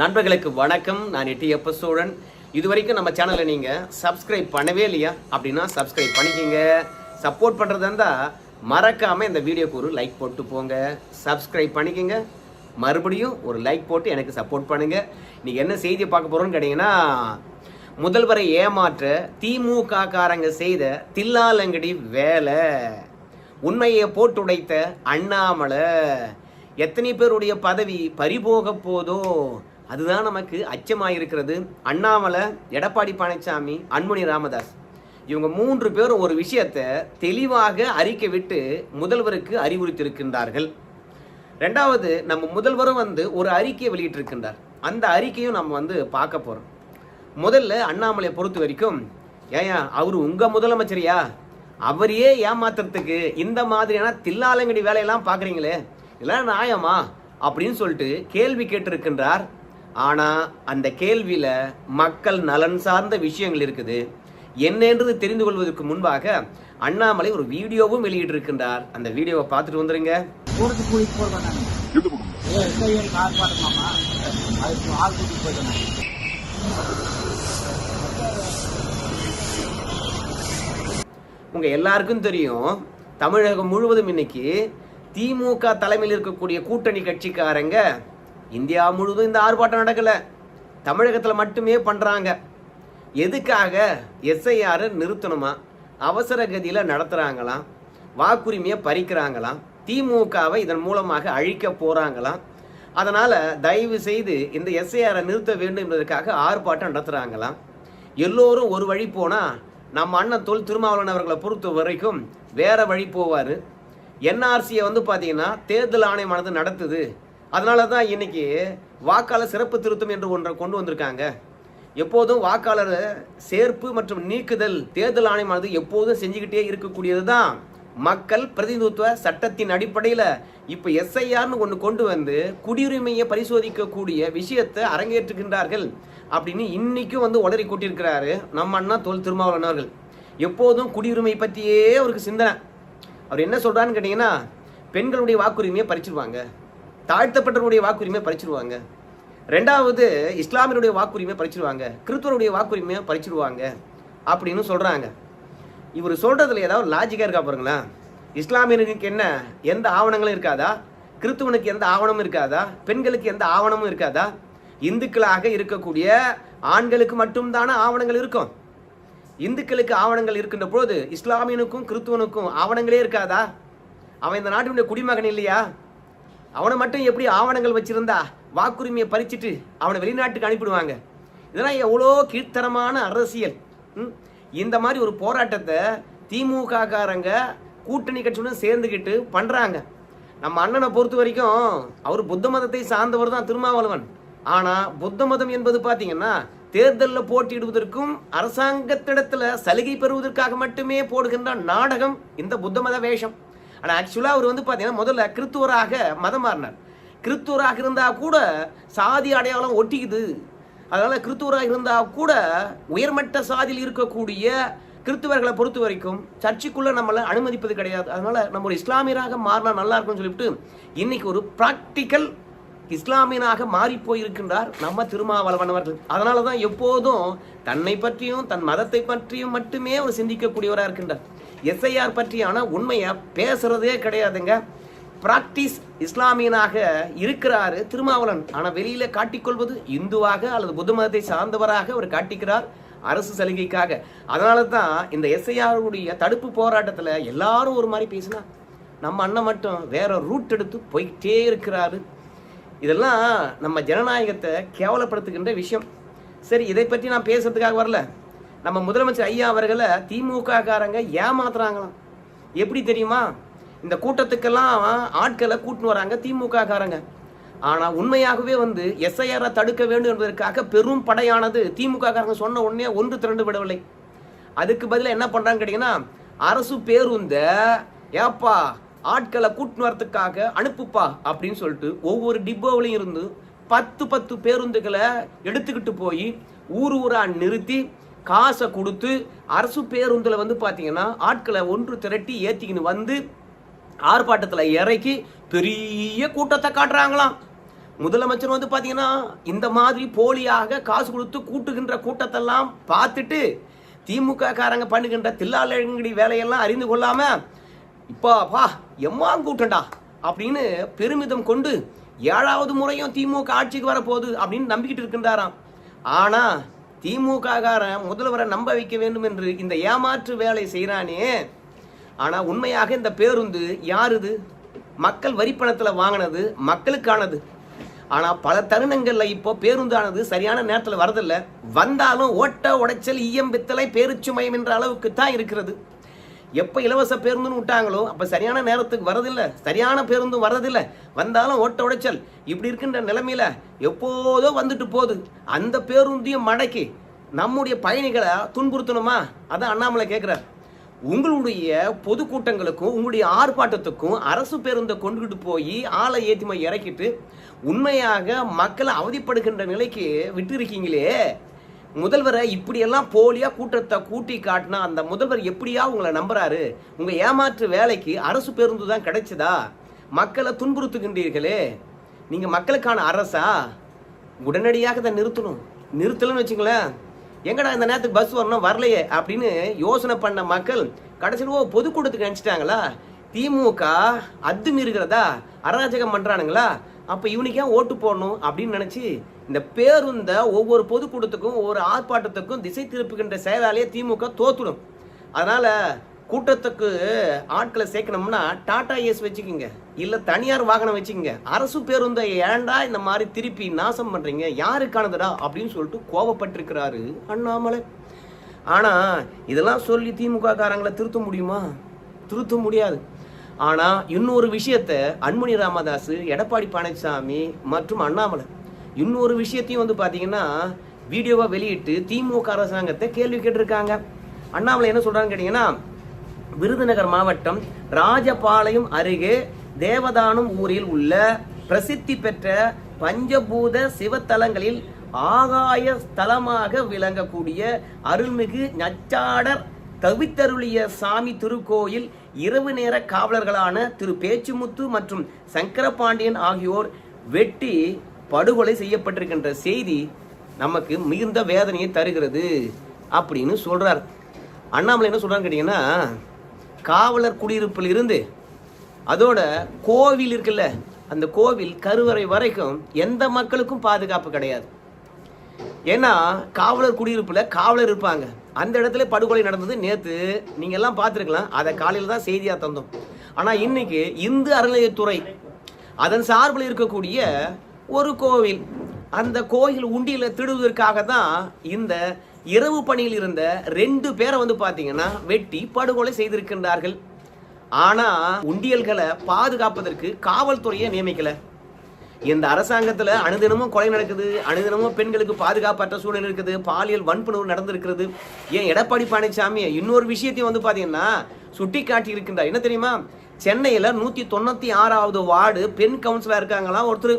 நண்பர்களுக்கு வணக்கம். நான் எட்டி எப்ப சோழன். இது வரைக்கும் நம்ம சேனலை நீங்கள் சப்ஸ்கிரைப் பண்ணவே இல்லையா? அப்படின்னா சப்ஸ்கிரைப் பண்ணிக்கோங்க. சப்போர்ட் பண்ணுறதா இருந்தால் மறக்காமல் இந்த வீடியோக்கு ஒரு லைக் போட்டு போங்க. சப்ஸ்கிரைப் பண்ணிக்கோங்க. மறுபடியும் ஒரு லைக் போட்டு எனக்கு சப்போர்ட் பண்ணுங்க. நீங்கள் என்ன செய்தியை பார்க்க போகிறோன்னு கேட்டிங்கன்னா முதல்வரை ஏமாற்ற திமுக காரங்க செய்த தில்லாலங்கடி வேலை. உண்மையை போட்டுடைத்த அண்ணாமலை. எத்தனை பேருடைய பதவி பறிபோக போதோ அதுதான் நமக்கு அச்சமாயிருக்கிறது. அண்ணாமலை எடப்பாடி பழனிசாமி அன்முனி ராமதாஸ். இவங்க மூன்று பேரும் ஒரு விஷயத்தை தெளிவாக அறிக்கை விட்டு முதல்வருக்கு அறிவுறுத்தியிருக்கின்றார்கள். ரெண்டாவது நம்ம முதல்வரும் வந்து ஒரு அறிக்கையை வெளியிட்டிருக்கின்றார். அந்த அறிக்கையும் நம்ம வந்து பார்க்க போகிறோம் முதல்ல அண்ணாமலையை பொறுத்த வரைக்கும் ஏயா அவர் உங்கள் முதலமைச்சரியா? அவரையே ஏமாத்துறதுக்கு இந்த மாதிரியான தில்லாலங்கடி வேலையெல்லாம் பார்க்குறீங்களே? இதெல்லாம் நியாயமா? அப்படின்னு சொல்லிட்டு கேள்வி கேட்டிருக்கின்றார் ஆனா அந்த கேள்வியில மக்கள் நலன் சார்ந்த விஷயங்கள் இருக்குது. என்னன்றது தெரிந்து கொள்வதற்கு முன்பாக அண்ணாமலை ஒரு வீடியோவும் வெளியிட்டிருக்கின்றார். அந்த வீடியோவை பார்த்துட்டு வந்துருங்க. கூடத்துக்கு கூட்டிட்டு உங்க எல்லாருக்கும் தெரியும் தமிழகம் முழுவதும் இன்னைக்கு திமுக தலைமையில் இருக்கக்கூடிய கூட்டணி கட்சிக்காரங்க இந்தியா முழுவதும் இந்த ஆர்ப்பாட்டம் நடக்கலை. தமிழகத்தில் மட்டுமே பண்ணுறாங்க எதுக்காக எஸ்ஐஆரை நிறுத்தணுமா? அவசர கதியில் நடத்துகிறாங்களாம் வாக்குரிமையை பறிக்கிறாங்களாம். திமுகவை இதன் மூலமாக அழிக்க போகிறாங்களாம் அதனால் தயவு செய்து இந்த எஸ்ஐஆரை நிறுத்த வேண்டும் என்பதற்காக ஆர்ப்பாட்டம் நடத்துகிறாங்களாம் எல்லோரும் ஒரு வழி போனால் நம்ம அண்ணன் தொல் திருமாவளவன் அவர்களை பொறுத்த வரைக்கும் வேறு வழி போவார். என்ஆர்சியை வந்து பார்த்தீங்கன்னா தேர்தல் ஆணையமானது நடத்துது. அதனால தான் இன்னைக்கு வாக்காளர் சிறப்பு திருத்தம் என்று ஒன்றை கொண்டு வந்திருக்காங்க. எப்போதும் வாக்காளர் சேர்ப்பு மற்றும் நீக்குதல் தேர்தல் ஆணையமானது எப்போதும் செஞ்சுக்கிட்டே இருக்கக்கூடியது தான் மக்கள் பிரதிநிதித்துவ சட்டத்தின் அடிப்படையில் இப்போ எஸ்ஐஆர்னு ஒன்று கொண்டு வந்து குடியுரிமையை பரிசோதிக்கக்கூடிய விஷயத்தை அரங்கேற்றுகின்றார்கள். அப்படின்னு இன்றைக்கும் வந்து உளறி கூட்டியிருக்கிறாரு நம்ம அண்ணா தோல் திருமாவளவன் அவர்கள். எப்போதும் குடியுரிமை பற்றியே அவருக்கு சிந்தனை. அவர் என்ன சொல்கிறான்னு கேட்டிங்கன்னா பெண்களுடைய வாக்குரிமையை பறிச்சிருவாங்க. தாழ்த்தப்பட்டவருடைய வாக்குரிமையை பறிச்சிருவாங்க. ரெண்டாவது இஸ்லாமியருடைய வாக்குரிமை பறிச்சிருவாங்க. கிறிஸ்துவருடைய வாக்குரிமையை பறிச்சிருவாங்க அப்படின்னு சொல்கிறாங்க இவர் சொல்கிறதுல ஏதாவது லாஜிக்காக இருக்கா பாருங்களேன். இஸ்லாமியனுக்கு என்ன எந்த ஆவணங்களும் இருக்காதா? கிறித்துவனுக்கு எந்த ஆவணமும் இருக்காதா? பெண்களுக்கு எந்த ஆவணமும் இருக்காதா? இந்துக்களாக இருக்கக்கூடிய ஆண்களுக்கு மட்டும்தானே ஆவணங்கள் இருக்கும். இந்துக்களுக்கு ஆவணங்கள் இருக்கின்ற போது இஸ்லாமியனுக்கும் கிறித்துவனுக்கும் ஆவணங்களே இருக்காதா? அவன் இந்த நாட்டினுடைய குடிமகன் இல்லையா? அவனை மட்டும் எப்படி ஆவணங்கள் வச்சிருந்தா வாக்குரிமையை பறிச்சுட்டு அவனை வெளிநாட்டுக்கு அனுப்பிடுவாங்க? இதெல்லாம் எவ்வளோ கீழ்த்தரமான அரசியல். ம்? இந்த மாதிரி ஒரு போராட்டத்தை திமுக காரங்க கூட்டணி கட்சியுடன் சேர்ந்துக்கிட்டு பண்ணுறாங்க நம்ம அண்ணனை பொறுத்த வரைக்கும் அவர் புத்த மதத்தை சார்ந்தவர் தான் திருமாவளவன். ஆனால் புத்த மதம் என்பது பார்த்தீங்கன்னா தேர்தலில் போட்டியிடுவதற்கும் அரசாங்கத்திடத்தில் சலுகை பெறுவதற்காக மட்டுமே போடுகின்ற நாடகம் இந்த புத்த மத வேஷம். ஆனால் ஆக்சுவலாக அவர் வந்து பார்த்தீங்கன்னா முதல்ல கிறித்துவராக மதம் மாறினார். கிறித்துவராக இருந்தால் கூட சாதி அடையாளம் ஒட்டிக்குது. அதனால் கிறித்துவராக இருந்தால் கூட உயர்மட்ட சாதியில் இருக்கக்கூடிய கிறித்துவர்களை பொறுத்த வரைக்கும் சர்ச்சுக்குள்ளே நம்மளை அனுமதிப்பது கிடையாது. அதனால் நம்ம ஒரு இஸ்லாமியராக மாறினா நல்லா இருக்கும்னு சொல்லிட்டு இன்னைக்கு ஒரு ப்ராக்டிக்கல் இஸ்லாமியனாக மாறி போயிருக்கின்றார் நம்ம திருமாவளவன் அவர்கள். அதனால தான் எப்போதும் தன்னை பற்றியும் தன் மதத்தை பற்றியும் மட்டுமே அவர் சிந்திக்கக்கூடியவராக இருக்கின்றார். எஸ்ஐஆர் பற்றியான உண்மையை பேசுறதே கிடையாதுங்க. பிராக்டிஸ் இஸ்லாமியனாக இருக்கிறாரு திருமாவளன் ஆனால் வெளியில காட்டிக்கொள்வது இந்துவாக அல்லது புத்த மதத்தை சார்ந்தவராக அவர் காட்டிக்கிறார் அரசு சலுகைக்காக. அதனால தான் இந்த எஸ்ஐஆருடைய தடுப்பு போராட்டத்தில் எல்லாரும் ஒரு மாதிரி பேசினா நம்ம அண்ணன் மட்டும் வேற ரூட் எடுத்து போய்கிட்டே இருக்கிறாரு. இதெல்லாம் நம்ம ஜனநாயகத்தை கேவலப்படுத்துகின்ற விஷயம். சரி இதை பற்றி நான் பேசுறதுக்காக வரல. நம்ம முதலமைச்சர் ஐயா அவர்களை திமுக காரங்க ஏமாத்துறாங்களாம். எப்படி தெரியுமா? இந்த கூட்டத்துக்கெல்லாம் ஆட்களை கூட்டின்னு வராங்க திமுக காரங்க ஆனா உண்மையாகவே வந்து எஸ்ஐஆரை தடுக்க வேண்டும் என்பதற்காக பெரும் படையானது திமுக காரங்க சொன்ன உடனே ஒன்று திரண்டு விடவில்லை. அதுக்கு பதிலாக என்ன பண்ணுறாங்க கேட்டீங்கன்னா அரசு பேருந்த ஏப்பா ஆட்களை கூட்டின்னு வரத்துக்காக அனுப்புப்பா அப்படின்னு சொல்லிட்டு ஒவ்வொரு டிப்போவிலையும் இருந்து பத்து பத்து பேருந்துகளை எடுத்துக்கிட்டு போய் ஊர் ஊரா நிறுத்தி காசை கொடுத்து அரசு பேருந்தில் வந்து பார்த்தீங்கன்னா ஆட்களை ஒன்று திரட்டி ஏற்றிக்கின்னு வந்து ஆர்ப்பாட்டத்தில் இறக்கி பெரிய கூட்டத்தை காட்டுறாங்களாம். முதலமைச்சர் வந்து பார்த்தீங்கன்னா இந்த மாதிரி போலியாக காசு கொடுத்து கூட்டுகின்ற கூட்டத்தெல்லாம் பார்த்துட்டு திமுக காரங்க பண்ணுகின்ற தில்லாலங்கடி வேலையெல்லாம் அறிந்து கொள்ளாம இப்போ பா எம்மா கூட்டண்டா? அப்படின்னு பெருமிதம் கொண்டு ஏழாவது முறையும் திமுக ஆட்சிக்கு வரப்போகுது அப்படின்னு நம்பிக்கிட்டு இருக்கின்றாராம். ஆனால் திமுக காரன் முதல்வரை நம்ப வைக்க வேண்டும் என்று இந்த ஏமாற்று வேலை செய்கிறானே ஆனால் உண்மையாக இந்த பேருந்து யாருது? மக்கள் வரிப்பணத்தில் வாங்கினது மக்களுக்கானது. ஆனால் பல தருணங்கள்ல இப்போ பேருந்தானது சரியான நேரத்தில் வரதில்லை. வந்தாலும் ஓட்ட உடைச்சல் ஈயம் பித்தளை பேருச்சுமயம் என்ற அளவுக்கு தான் இருக்கிறது. எப்போ இலவச பேருந்துன்னு விட்டாங்களோ அப்போ சரியான நேரத்துக்கு வரதில்லை சரியான பேருந்தும் வரதில்லை வந்தாலும் ஓட்ட உடைச்சல். இப்படி இருக்கின்ற நிலைமையில எப்போதோ வந்துட்டு போகுது. அந்த பேருந்தையும் மடக்கி நம்முடைய பயணிகளை துன்புறுத்தணுமா? அதான் அண்ணாமலை கேட்குறார் உங்களுடைய பொதுக்கூட்டங்களுக்கும் உங்களுடைய ஆர்ப்பாட்டத்துக்கும் அரசு பேருந்தை கொண்டுகிட்டு போய் ஆளை ஏற்றிமை இறக்கிட்டு உண்மையாக மக்களை அவதிப்படுகின்ற நிலைக்கு விட்டு இருக்கீங்களே முதல்வரை இப்படியெல்லாம் போலியாக கூட்டத்தை கூட்டி காட்டினா அந்த முதல்வர் எப்படியா உங்களை நம்புறாரு? உங்கள் ஏமாற்று வேலைக்கு அரசு பேருந்து தான் கிடைச்சதா? மக்களை துன்புறுத்துகின்றீர்களே. நீங்கள் மக்களுக்கான அரசா? உடனடியாக தான் நிறுத்தணும். நிறுத்தலன்னு வச்சுங்களேன் எங்கடா இந்த நேரத்துக்கு பஸ் வரணும்? வரலையே. அப்படின்னு யோசனை பண்ண மக்கள் கடைசியில் ஓ பொதுக்கூட்டத்துக்கு நினச்சிட்டாங்களா திமுக அத்துமீறுகிறதா? அராஜகம் பண்ணுறானுங்களா அப்போ இவனுக்கு ஏன் ஓட்டு போடணும் அப்படின்னு நினச்சி இந்த பேருந்த ஒவ்வொரு பொதுக்கூட்டத்துக்கும் ஒவ்வொரு ஆர்ப்பாட்டத்துக்கும் திசை திருப்புகின்ற செயலாலேயே திமுக தோத்துடும். அதனால் கூட்டத்துக்கு ஆட்களை சேர்க்கணும்னா டாடா ஏஸ் வச்சுக்கோங்க. இல்லை தனியார் வாகனம் வச்சுக்கோங்க. அரசு பேருந்தை ஏன்டா இந்த மாதிரி திருப்பி நாசம் பண்ணுறீங்க யாருக்கானதுடா அப்படின்னு சொல்லிட்டு கோபப்பட்டிருக்கிறாரு அண்ணாமலை. ஆனால் இதெல்லாம் சொல்லி திமுக காரங்களை திருத்த முடியுமா? திருத்த முடியாது. ஆனால் இன்னொரு விஷயத்தை அன்முனி ராமதாஸ் எடப்பாடி பழனிசாமி மற்றும் அண்ணாமலை இன்னொரு விஷயத்தையும் வந்து பார்த்தீங்கன்னா வீடியோவை வெளியிட்டு திமுக அரசாங்கத்தை கேள்வி கேட்டிருக்காங்க. அண்ணாமலை என்ன சொல்றான்னு கேட்டிங்கன்னா விருதுநகர் மாவட்டம் ராஜபாளையம் அருகே தேவதானம் ஊரில் உள்ள பிரசித்தி பெற்ற பஞ்சபூத சிவத்தலங்களில் ஆகாய ஸ்தலமாக விளங்கக்கூடிய அருள்மிகு நச்சாடர் தவித்தருளிய சாமி திருக்கோயில் இரவு நேர காவலர்களான திரு பேச்சுமுத்து மற்றும் சங்கரபாண்டியன் ஆகியோர் வெட்டி படுகொலை செய்யப்பட்டிருக்கின்ற செய்தி நமக்கு மிகுந்த வேதனையை தருகிறது அப்படின்னு சொல்கிறார் அண்ணாமலை என்ன சொல்கிறான்னு கேட்டிங்கன்னா காவலர் குடியிருப்பில் இருந்து அதோட கோவில் இருக்குல்ல அந்த கோவில் கருவறை வரைக்கும் எந்த மக்களுக்கும் பாதுகாப்பு கிடையாது. ஏன்னா காவலர் குடியிருப்பில் காவலர் இருப்பாங்க. அந்த இடத்துல படுகொலை நடந்தது நேற்று நீங்கள் எல்லாம் பார்த்துருக்கலாம். அதை காலையில் தான் செய்தியாக தந்தோம். ஆனால் இன்னைக்கு இந்து அறநிலையத்துறை அதன் சார்பில் இருக்கக்கூடிய ஒரு கோவில் அந்த கோயில் உண்டியில் திடுவதற்காக தான் இந்த இரவு பணியில் இருந்த ரெண்டு பேரை வந்து பார்த்தீங்கன்னா வெட்டி படுகொலை செய்திருக்கின்றார்கள். ஆனால் உண்டியல்களை பாதுகாப்பதற்கு காவல்துறையை நியமிக்கலை. இந்த அரசாங்கத்தில் அனுதினமும் கொலை நடக்குது அனுதினமும் பெண்களுக்கு பாதுகாப்பற்ற சூழ்நிலை இருக்குது பாலியல் வன்புணர்வு நடந்திருக்கிறது. ஏன் எடப்பாடி பழனிசாமி இன்னொரு விஷயத்தையும் வந்து பார்த்தீங்கன்னா சுட்டி காட்டி இருக்கின்றார். என்ன தெரியுமா? சென்னையில் நூற்றி தொண்ணூற்றி ஆறாவது வார்டு பெண் கவுன்சிலர் இருக்காங்களாம் ஒருத்தர்.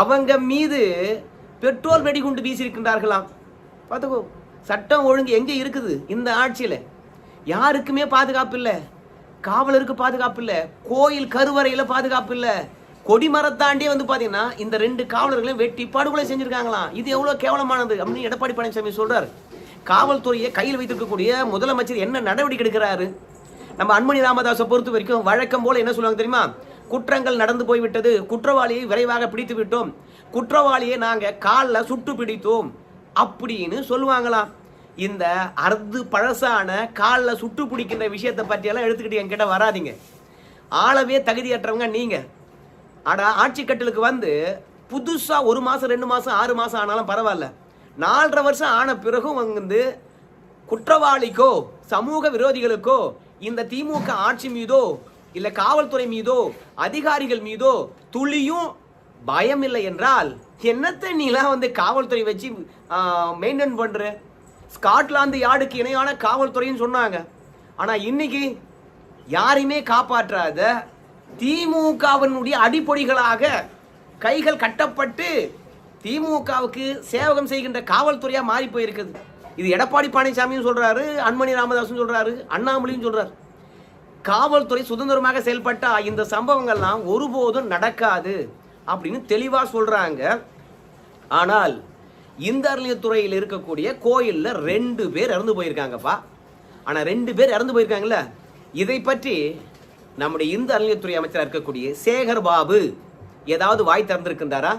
அவங்க மீது பெட்ரோல் வெடிகுண்டு வீசியிருக்கின்றார்களாம். பார்த்துக்கோ சட்டம் ஒழுங்கு எங்கே இருக்குது? இந்த ஆட்சியில். யாருக்குமே பாதுகாப்பு இல்லை. காவலருக்கு பாதுகாப்பு இல்லை. கோயில் கருவறையில் பாதுகாப்பு இல்லை. கொடிமரத்தாண்டியே வந்து பாத்தீங்கன்னா இந்த ரெண்டு காவலர்களையும் வெட்டி படுகொலை செஞ்சிருக்காங்களாம் இது எவ்வளவு கேவலமானது அப்படின்னு எடப்பாடி பழனிசாமி சொல்கிறார் காவல்துறையை கையில் வைத்திருக்கக்கூடிய முதலமைச்சர் என்ன நடவடிக்கை எடுக்கிறாரு? நம்ம அன்மணி ராமதாஸை பொறுத்த வரைக்கும் வழக்கம் போல என்ன சொல்லுவாங்க தெரியுமா? குற்றங்கள் நடந்து போய்விட்டது குற்றவாளியை விரைவாக பிடித்து விட்டோம். குற்றவாளியை நாங்க காலில் சுட்டு பிடித்தோம் அப்படின்னு சொல்லுவாங்களாம் இந்த அர்து பழசான காலில் சுட்டு பிடிக்கின்ற விஷயத்தை பற்றியெல்லாம் எடுத்துக்கிட்டு என்கிட்ட வராதீங்க. ஆளவே தகுதியற்றவங்க நீங்கள் ஆனா ஆட்சி கட்டலுக்கு வந்து புதுசா ஒரு மாசம் ரெண்டு மாசம் ஆறு மாசம் ஆனாலும் பரவாயில்ல. நாலரை வருஷம் ஆன பிறகும் வந்து குற்றவாளிக்கோ சமூக விரோதிகளுக்கோ இந்த திமுக ஆட்சி மீதோ இல்ல காவல்துறை மீதோ அதிகாரிகள் மீதோ துளியும் பயம் இல்லை என்றால் என்னத்தை நீலாம் வந்து காவல்துறை வச்சு மெயின்டைன் பண்ற? ஸ்காட்லாந்து யார்டுக்கு இணையான காவல்துறைன்னு சொன்னாங்க. ஆனா இன்னைக்கு யாரையுமே காப்பாற்றாத திமுகவினுடைய அடிப்பொடிகளாக கைகள் கட்டப்பட்டு திமுகவுக்கு சேவகம் செய்கின்ற காவல்துறையாக மாறி போயிருக்குது. இது எடப்பாடி பழனிசாமியும் சொல்கிறாரு அன்மணி ராமதாஸும் சொல்கிறாரு அண்ணாமலையும் சொல்கிறார் காவல்துறை சுதந்திரமாக செயல்பட்டால் இந்த சம்பவங்கள்லாம் ஒருபோதும் நடக்காது அப்படின்னு தெளிவாக சொல்கிறாங்க ஆனால் இந்த அறநிலையத்துறையில் இருக்கக்கூடிய கோயிலில் ரெண்டு பேர் இறந்து போயிருக்காங்கப்பா. ஆனால் ரெண்டு பேர் இறந்து போயிருக்காங்கல்ல. இதை பற்றி நம்முடைய இந்து அறநிலையத்துறை அமைச்சராக இருக்கக்கூடிய சேகர் பாபு ஏதாவது வாய் திறந்திருக்கின்றாரா?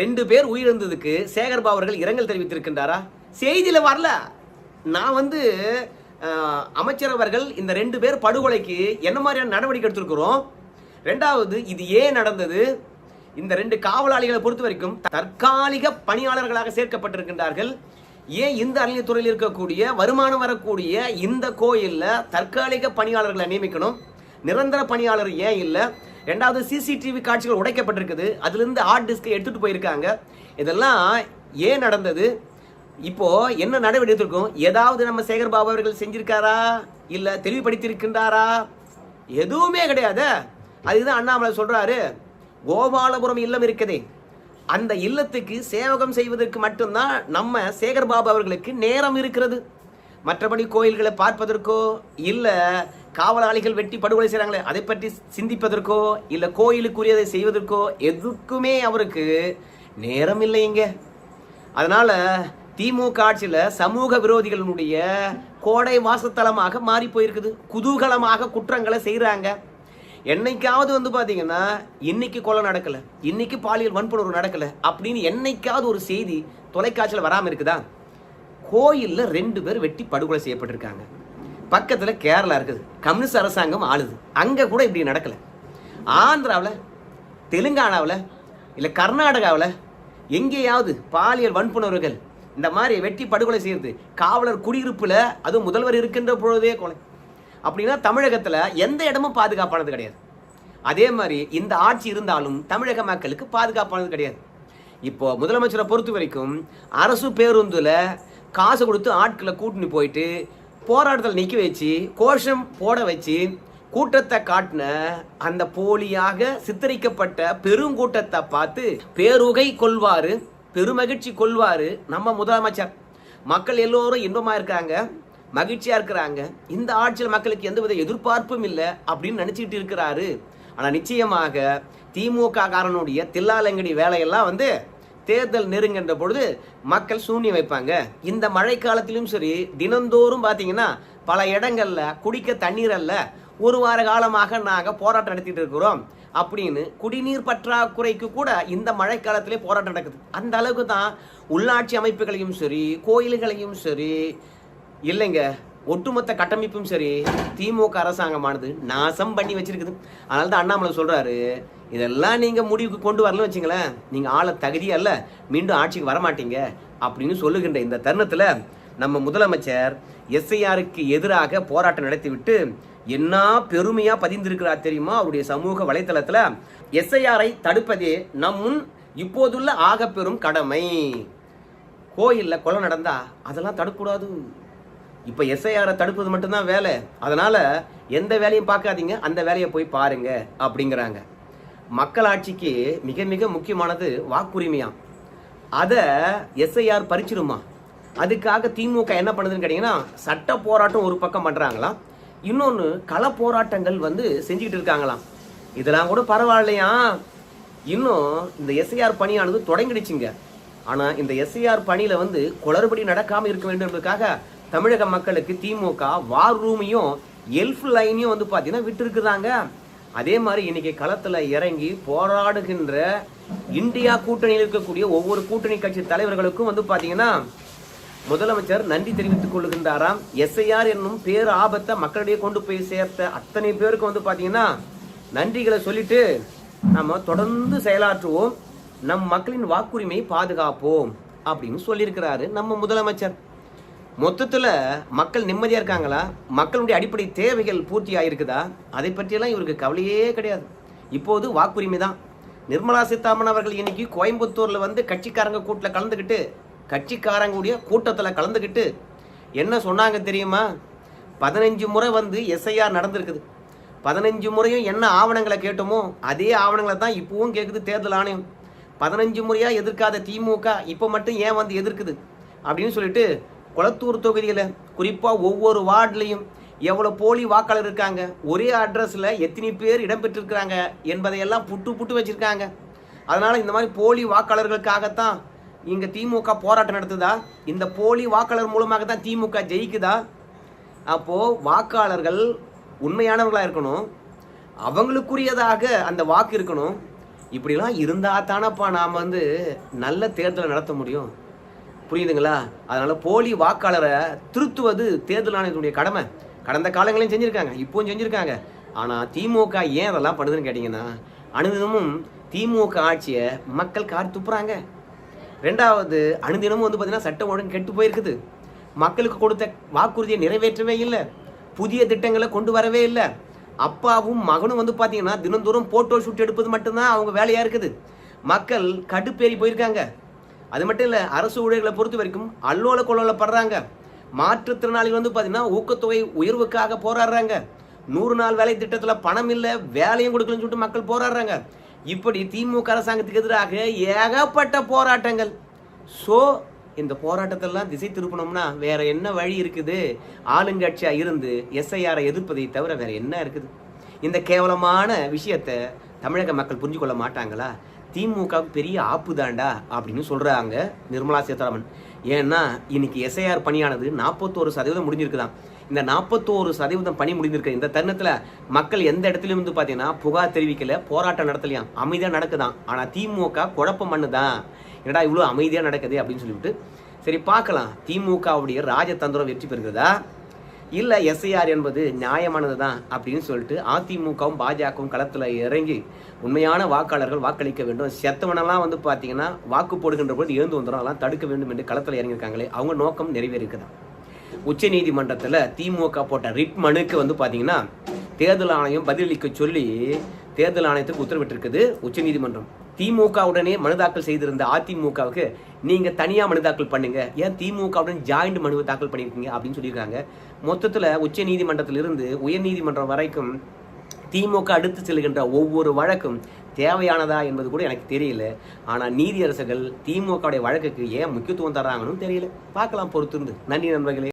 ரெண்டு பேர் உயிரிழந்ததுக்கு சேகர் பாபு அவர்கள் இரங்கல் தெரிவித்திருக்கின்றாரா? செய்தியில் வரல. நான் வந்து அமைச்சரவர்கள் அமைச்சர் அவர்கள் இந்த ரெண்டு பேர் படுகொலைக்கு என்ன மாதிரியான நடவடிக்கை எடுத்திருக்கிறோம்? ரெண்டாவது இது ஏன் நடந்தது? இந்த ரெண்டு காவலாளிகளை பொறுத்த வரைக்கும் தற்காலிக பணியாளர்களாக சேர்க்கப்பட்டிருக்கின்றார்கள். ஏன் இந்த அறநிலையத்துறையில் இருக்கக்கூடிய வருமானம் வரக்கூடிய இந்த கோயிலில் தற்காலிக பணியாளர்களை நியமிக்கணும்? நிரந்தர பணியாளர் ஏன் இல்லை? ரெண்டாவது சிசிடிவி காட்சிகள் உடைக்கப்பட்டிருக்குது. அதுலேருந்து ஹார்ட் டிஸ்கை எடுத்துகிட்டு போயிருக்காங்க. இதெல்லாம் ஏன் நடந்தது? இப்போது என்ன நடவடிக்கை எடுத்திருக்கோம்? ஏதாவது நம்ம சேகர் பாபு அவர்கள் செஞ்சிருக்காரா? இல்லை தெளிவுபடுத்தியிருக்கின்றாரா? எதுவுமே கிடையாது. அதுதான் அண்ணாமலை சொல்கிறாரு கோபாலபுரம் இல்லம் இருக்குதே. அந்த இல்லத்துக்கு சேவகம் செய்வதற்கு மட்டும்தான் நம்ம சேகர் பாபு அவர்களுக்கு நேரம் இருக்கிறது. மற்றபடி கோயில்களை பார்ப்பதற்கோ இல்லை காவலாளிகள் வெட்டி படுகொலை செய்கிறாங்களே அதை பற்றி சிந்திப்பதற்கோ இல்லை கோயிலுக்குரியதை செய்வதற்கோ எதுக்குமே அவருக்கு நேரம் இல்லைங்க அதனால் திமுக ஆட்சியில் சமூக விரோதிகளுடைய கோடை வாசத்தலமாக மாறி போயிருக்குது. குதூகலமாக குற்றங்களை செய்கிறாங்க என்னைக்காவது வந்து பார்த்தீங்கன்னா இன்னைக்கு கொலை நடக்கலை இன்னைக்கு பாலியல் வன்புணர்வு நடக்கல அப்படின்னு என்னைக்காவது ஒரு செய்தி தொலைக்காட்சியில் வராமல் இருக்குதா? கோயிலில் ரெண்டு பேர் வெட்டி படுகொலை செய்யப்பட்டிருக்காங்க. பக்கத்தில் கேரளா இருக்குது. கம்யூனிஸ்ட் அரசாங்கம் ஆளுது. அங்கே கூட இப்படி நடக்கலை. ஆந்திராவில் தெலுங்கானாவில் இல்லை கர்நாடகாவில் எங்கேயாவது பாலியல் வன்புணர்வுகள் இந்த மாதிரி வெட்டி படுகொலை செய்யறது காவலர் குடியிருப்பில் அதுவும் முதல்வர் இருக்கின்ற பொழுதே கொலை. அப்படின்னா தமிழகத்தில் எந்த இடமும் பாதுகாப்பானது கிடையாது. அதே மாதிரி இந்த ஆட்சி இருந்தாலும் தமிழக மக்களுக்கு பாதுகாப்பானது கிடையாது. இப்போ முதலமைச்சரை பொறுத்த வரைக்கும் அரசு பேருந்தில் காசு கொடுத்து ஆட்களை கூட்டின்னு போயிட்டு போராட்டத்தில் நிற்க வச்சு கோஷம் போட வச்சு கூட்டத்தை காட்டின அந்த போலியாக சித்தரிக்கப்பட்ட பெருங்கூட்டத்தை பார்த்து பேருகை கொள்வாரு பெருமகிழ்ச்சி கொள்வாரு நம்ம முதலமைச்சர். மக்கள் எல்லோரும் இன்பமாக இருக்காங்க மகிழ்ச்சியா இருக்கிறாங்க. இந்த ஆட்சியில் மக்களுக்கு எந்தவித எதிர்பார்ப்பும் இல்லை அப்படின்னு நினச்சிக்கிட்டு இருக்கிறாரு. ஆனால் நிச்சயமாக திமுக காரனுடைய தில்லாலங்கடி வேலையெல்லாம் வந்து தேர்தல் நெருங்கின்ற பொழுது மக்கள் சூன்யம் வைப்பாங்க. இந்த மழை காலத்திலும் சரி தினந்தோறும் பார்த்தீங்கன்னா பல இடங்களில் குடிக்க தண்ணீர் அல்ல ஒரு வார காலமாக நாங்கள் போராட்டம் நடத்திட்டு இருக்கிறோம் அப்படின்னு குடிநீர் பற்றாக்குறைக்கு கூட இந்த மழைக்காலத்திலே போராட்டம் நடக்குது. அந்த அளவுக்கு தான் உள்ளாட்சி அமைப்புகளையும் சரி கோயில்களையும் சரி இல்லைங்க ஒட்டுமொத்த கட்டமைப்பும் சரி திமுக அரசாங்கமானது நாசம் பண்ணி வச்சிருக்குது. அதனால தான் அண்ணாமலை சொல்கிறாரு இதெல்லாம் நீங்கள் முடிவுக்கு கொண்டு வரலன்னு வச்சுங்களேன் நீங்கள் ஆளை தகுதியே அல்ல மீண்டும் ஆட்சிக்கு வரமாட்டீங்க அப்படின்னு சொல்லுகின்ற இந்த தருணத்தில் நம்ம முதலமைச்சர் எஸ்ஐஆருக்கு எதிராக போராட்டம் நடத்திவிட்டு என்ன பெருமையாக பதிந்திருக்கிறார் தெரியுமா? அவருடைய சமூக வலைத்தளத்தில் எஸ்ஐஆரை தடுப்பதே நம் முன் இப்போதுள்ள ஆகப்பெரும் கடமை. கோயில்ல கொலை நடந்தா அதெல்லாம் தடுக்கக்கூடாது. இப்போ எஸ்ஐஆரை தடுப்பது மட்டும்தான் வேலை. அதனால் எந்த வேலையும் பார்க்காதீங்க அந்த வேலையை போய் பாருங்க அப்படிங்கிறாங்க. மக்களாட்சிக்கு மிக மிக முக்கியமானது வாக்குரிமையாம் அதை எஸ்ஐஆர் பறிச்சிருமா? அதுக்காக திமுக என்ன பண்ணுதுன்னு கேட்டிங்கன்னா சட்ட போராட்டம் ஒரு பக்கம் பண்ணுறாங்களாம் இன்னொன்று கள போராட்டங்கள் வந்து செஞ்சுக்கிட்டு இருக்காங்களாம். இதெல்லாம் கூட பரவாயில்லையா? இன்னும் இந்த எஸ்ஐஆர் பணியானது தொடங்கிடுச்சுங்க. ஆனால் இந்த எஸ்ஐஆர் பணியில் வந்து குளறுபடி நடக்காமல் இருக்க வேண்டும் என்பதுக்காக தமிழக மக்களுக்கு திமுக வார் ரூமையும் எல்ஃப் லைனையும் வந்து பார்த்தீங்கன்னா விட்டுருக்குதாங்க. அதே மாதிரி இன்னைக்கு களத்தில் இறங்கி போராடுகின்ற இந்தியா கூட்டணியில் இருக்கக்கூடிய ஒவ்வொரு கூட்டணி கட்சி தலைவர்களுக்கும் வந்து பார்த்தீங்கன்னா முதலமைச்சர் நன்றி தெரிவித்துக் கொள்கின்றாராம். எஸ்ஐஆர் என்னும் பேர் ஆபத்தை மக்களிடையே கொண்டு போய் சேர்த்த அத்தனை பேருக்கு வந்து பார்த்தீங்கன்னா நன்றிகளை சொல்லிட்டு நம்ம தொடர்ந்து செயலாற்றுவோம். நம் மக்களின் வாக்குரிமையை பாதுகாப்போம் அப்படின்னு சொல்லியிருக்கிறாரு நம்ம முதலமைச்சர். மொத்தத்தில் மக்கள் நிம்மதியாக இருக்காங்களா? மக்களுடைய அடிப்படை தேவைகள் பூர்த்தி ஆகிருக்குதா அதை பற்றியெல்லாம் இவருக்கு கவலையே கிடையாது. இப்போது வாக்குரிமை தான். நிர்மலா சீதாராமன் அவர்கள் இன்னைக்கு கோயம்புத்தூரில் வந்து கட்சிக்காரங்க கூட்டில் கலந்துக்கிட்டு கட்சிக்காரங்களுடைய கூட்டத்தில் கலந்துக்கிட்டு என்ன சொன்னாங்க தெரியுமா? பதினஞ்சு முறை வந்து எஸ்ஐஆர் நடந்திருக்குது. பதினஞ்சு முறையும் என்ன ஆவணங்களை கேட்டோமோ அதே ஆவணங்களை தான் இப்போவும் கேட்குது தேர்தல் ஆணையம். பதினஞ்சு முறையாக எதிர்க்காத திமுக இப்போ மட்டும் ஏன் வந்து எதிர்க்குது? அப்படின்னு சொல்லிட்டு குளத்தூர் தொகுதியில் குறிப்பாக ஒவ்வொரு வார்டுலையும் எவ்வளோ போலி வாக்காளர் இருக்காங்க ஒரே அட்ரஸில் எத்தனை பேர் இடம்பெற்றிருக்கிறாங்க என்பதையெல்லாம் புட்டு புட்டு வச்சுருக்காங்க. அதனால் இந்த மாதிரி போலி வாக்காளர்களுக்காகத்தான் இங்கே திமுக போராட்டம் நடத்துதா? இந்த போலி வாக்காளர் மூலமாக தான் திமுக ஜெயிக்குதா? அப்போ வாக்காளர்கள் உண்மையானவங்களாக இருக்கணும் அவங்களுக்குரியதாக அந்த வாக்கு இருக்கணும். இப்படிலாம் இருந்தால் தானப்பா நாம் வந்து நல்ல தேர்தலை நடத்த முடியும். புரியுதுங்களா? அதனால் போலி வாக்காளரை திருத்துவது தேர்தல் ஆணையத்துடைய கடமை. கடந்த காலங்களையும் செஞ்சுருக்காங்க இப்போவும் செஞ்சுருக்காங்க. ஆனால் திமுக ஏன் அதெல்லாம் பண்ணுதுன்னு கேட்டிங்கன்னா அனுதினமும் திமுக ஆட்சியை மக்கள் கார் துப்புறாங்க. ரெண்டாவது அனுதினமும் வந்து பார்த்திங்கன்னா சட்டம் ஒழுங்கு கெட்டு போயிருக்குது. மக்களுக்கு கொடுத்த வாக்குறுதியை நிறைவேற்றவே இல்லை. புதிய திட்டங்களை கொண்டு வரவே இல்லை. அப்பாவும் மகனும் வந்து பார்த்தீங்கன்னா தினந்தோறும் ஃபோட்டோ ஷூட் எடுப்பது மட்டும்தான் அவங்க வேலையாக இருக்குது. மக்கள் கடுப்பேறி போயிருக்காங்க. அது மட்டும் இல்லை அரசு ஊழியர்களை பொறுத்த வரைக்கும் அல்லோல கொள்ளப்படுறாங்க மாற்றுத்திறனாளிகள் வந்து பார்த்தீங்கன்னா ஊக்கத்தொகை உயர்வுக்காக போராடுறாங்க. நூறு நாள் வேலை திட்டத்தில் பணம் இல்லை வேலையும் கொடுக்கலன்னு சொல்லிட்டு மக்கள் போராடுறாங்க. இப்படி திமுக அரசாங்கத்துக்கு எதிராக ஏகப்பட்ட போராட்டங்கள். ஸோ இந்த போராட்டத்தெல்லாம் திசை திருப்பணும்னா வேற என்ன வழி இருக்குது? ஆளுங்கட்சியாக இருந்து எஸ்ஐஆரை எதிர்ப்பதை தவிர வேற என்ன இருக்குது? இந்த கேவலமான விஷயத்தை தமிழக மக்கள் புரிஞ்சு கொள்ள மாட்டாங்களா? திமுக பெரிய ஆப்பு தாண்டா அப்படின்னு சொல்கிறாங்க நிர்மலா சீதாராமன். ஏன்னா இன்னைக்கு எஸ்ஐஆர் பணியானது நாற்பத்தோரு சதவீதம் முடிஞ்சிருக்குதான். இந்த நாற்பத்தோரு சதவீதம் பணி முடிந்திருக்கு இந்த தருணத்தில் மக்கள் எந்த இடத்துலையும் வந்து பார்த்தீங்கன்னா புகார் தெரிவிக்கல போராட்டம் நடத்தலையாம். அமைதியாக நடக்குதாம் ஆனால் திமுக குழப்பம் பண்ணுதான். என்னடா இவ்வளோ அமைதியாக நடக்குது அப்படின்னு சொல்லிவிட்டு சரி பார்க்கலாம். திமுகவுடைய ராஜதந்திரம் வெற்றி பெறுகிறதா? இல்லை எஸ்ஐஆர் என்பது நியாயமானது தான் அப்படின்னு சொல்லிட்டு அதிமுகவும் பாஜகவும் களத்தில் இறங்கி உண்மையான வாக்காளர்கள் வாக்களிக்க வேண்டும். செத்தவனெல்லாம் வந்து பார்த்தீங்கன்னா வாக்கு போடுகின்ற பொழுது எழுந்து வந்துடும் அதெல்லாம் தடுக்க வேண்டும் என்று களத்தில் இறங்கியிருக்காங்களே அவங்க நோக்கம் நிறைவேறிக்குதான் உச்ச நீதிமன்றத்தில் திமுக போட்ட ரிட் மனுக்கு வந்து பார்த்தீங்கன்னா தேர்தல் ஆணையம் பதிலளிக்க சொல்லி தேர்தல் ஆணையத்துக்கு உத்தரவிட்டிருக்குது உச்சநீதிமன்றம் திமுகவுடனே மனு தாக்கல் செய்திருந்த அதிமுகவுக்கு நீங்க தனியா மனு தாக்கல் பண்ணுங்க. ஏன் திமுகவுடன் ஜாயிண்ட் மனு தாக்கல் பண்ணியிருக்கீங்க அப்படின்னு சொல்லியிருக்காங்க. மொத்தத்தில் உச்ச நீதிமன்றத்திலிருந்து உயர்நீதிமன்றம் வரைக்கும் திமுக அடுத்து செல்கின்ற ஒவ்வொரு வழக்கும் தேவையானதா என்பது கூட எனக்கு தெரியல. ஆனால் நீதியரசர்கள் திமுகவுடைய வழக்குக்கு ஏன் முக்கியத்துவம் தர்றாங்கன்னு தெரியல. பார்க்கலாம் பொறுத்திருந்து. நன்றி நண்பர்களே.